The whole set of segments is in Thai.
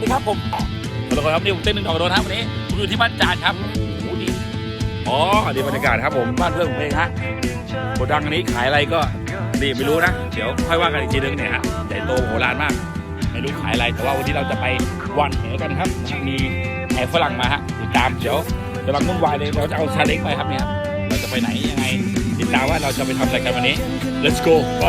วัสดีครับผมสวัสดีครับนี่ผมเต้นหนึ่งดอกโดนครับวันนี้ผมอยู่ที่บ้านจานครับโอ้โหนี่อ๋อดีบรรยากาศครับผมบ้านเพื่อนผมเองฮะโกดังอันนี้ขายอะไรก็ดีไม่รู้นะเดี๋ยวค่อยว่ากันอีกทีนึงเนี่ยฮะใหญ่โตโหฬารมาก ไม่รู้ขายอะไรแต่ว่าวันนี้เราจะไปวันแหกันครับ มีแห่ฝรั่งมาฮะติดตามเดี๋ยวกำลังวุ่นวายเลยเราจะเอาซาเล้งไปครับเนี่ยครับเราจะไปไหนยังไงติดตามว่าเราจะไปทำอะไรกันวันนี้ let's go ไป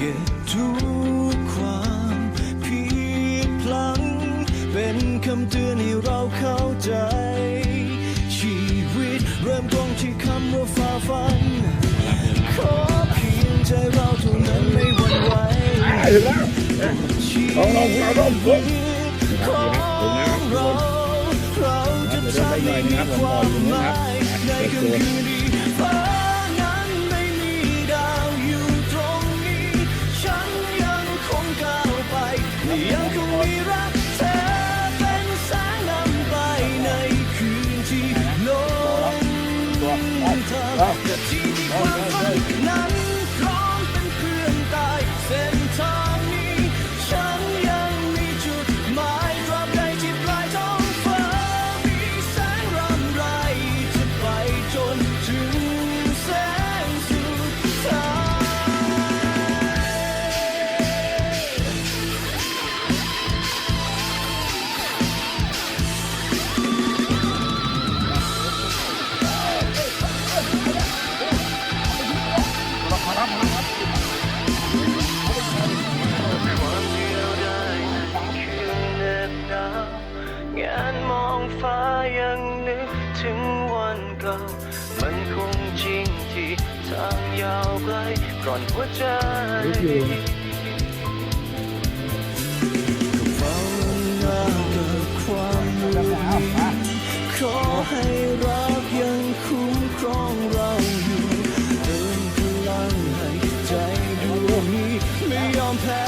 เก็บทุกความผิดพลัง เป็นคำเตือนให้เราเข้าใจ ชีวิตเริ่มต้นที่คำว่าฝ่าฟัน ขอเพียงใจเราเท่านั้นไม่หวั่นไหวชีวิตของเราเราจะทำให้มีความหมายในคืน ทางแต่ เก่ามันคงจริงที่ทางยาวไกลก่อนหัวใจภาวนาเกิดความรู้ขอให้รักยังคุ้มครองเราอยู่เติมพลังให้ใจดวงนี้ไม่ยอมแพ้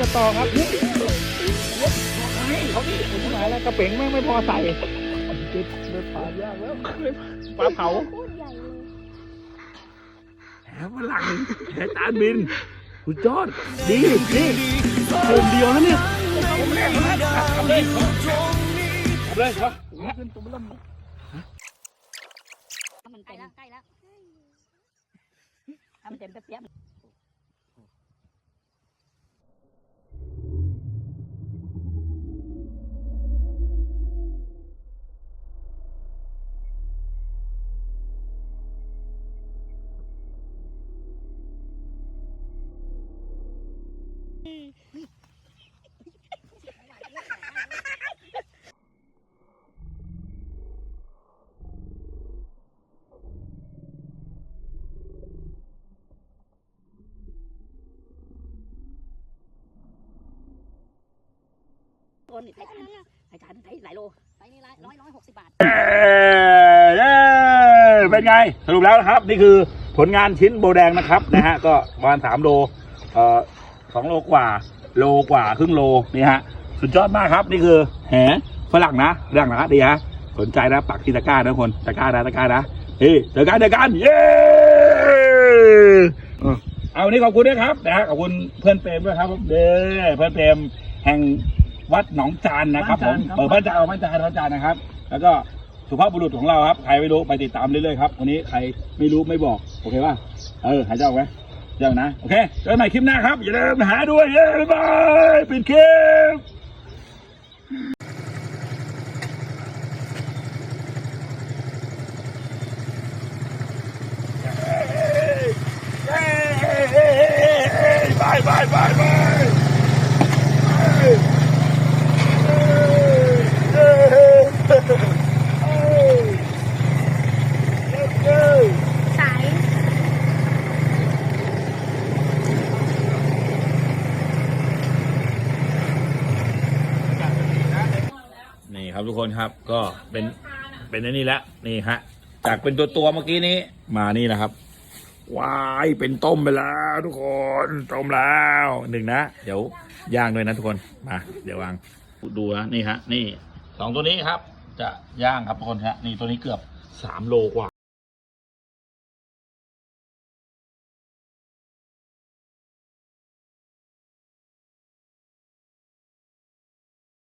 ต่ต่อครับ เขาดิผมหมายแล้วกระเป๋งแม่งไม่พอใส่ติดเดินผ่ายากแล้วปลาเผาพูดใหญ่เลยแหฝรั่งแหจาบินสุดยอดดีนี่กลุ่มเดียวนะเนี่ยผมแรกมาแล้วทำเลยทำเลยครับขึ้นตัวมันเริ่มถ้ามันเต็มใกล้แล้วถ้ามันเต็มเปียก คนนี่ไทยจานไทยจานไทยหลายโลไทยนี่ร้อยร้อยร้อยหกสิบบาทเอ้ยเอ้ยเป็นไงสรุปแล้วนะครับ นี่คือผลงานชิ้นโบแดงนะครับนะฮะก็ประมาณสามโลเอ่อสองโลกว่า โลกว่าครึ่งโลนี่ฮะสุดยอดมากครับ นี่คือแหฝรั่งนะฝรั่งนะดีฮะสนใจนะปักที่ตะกร้านะทุกคนตะกร้านะตะกร้านะเฮ้ยเจอกันเจอกันเย้อะเอาวันนี้ขอบคุณด้วยครับนะฮะขอบคุณเพื่อนเปรมด้วยครับเด้อเพื่อนเปรมแห่ง วัดหนองจานนะครับผมเออบ้านจานเอาบ้านจานบ้านจานนะครับ แล้วก็สุภาพบุรุษของเราครับใครไม่รู้ไปติดตามเรื่อยๆครับวันนี้ใครไม่รู้ไม่บอกโอเคป่ะเออหายใจออกไหมเจ้านะโอเคเจอกันใหม่คลิปหน้าครับอย่าลืมหาด้วยเย้บ๊ายบายปิดคลิปบายบายบายบายเย้ สาย นี่ครับ ทุกคนครับ ก็เป็นเป็นอันนี้แล้วนี่ฮะ จากเป็นตัวตัวเมื่อกี้นี้ มานี่นะครับวายเป็นต้มไปแล้วทุกคนต้มแล้วหนึ่งนะเดี๋ยวย่างด้วยนะทุกคนมาเดี๋ยววางดูนะนี่ฮะ นี่สองตัวนี้ครับ จะย่างครับทุกคนฮะนี่ตัวนี้เกือบสามโลกว่า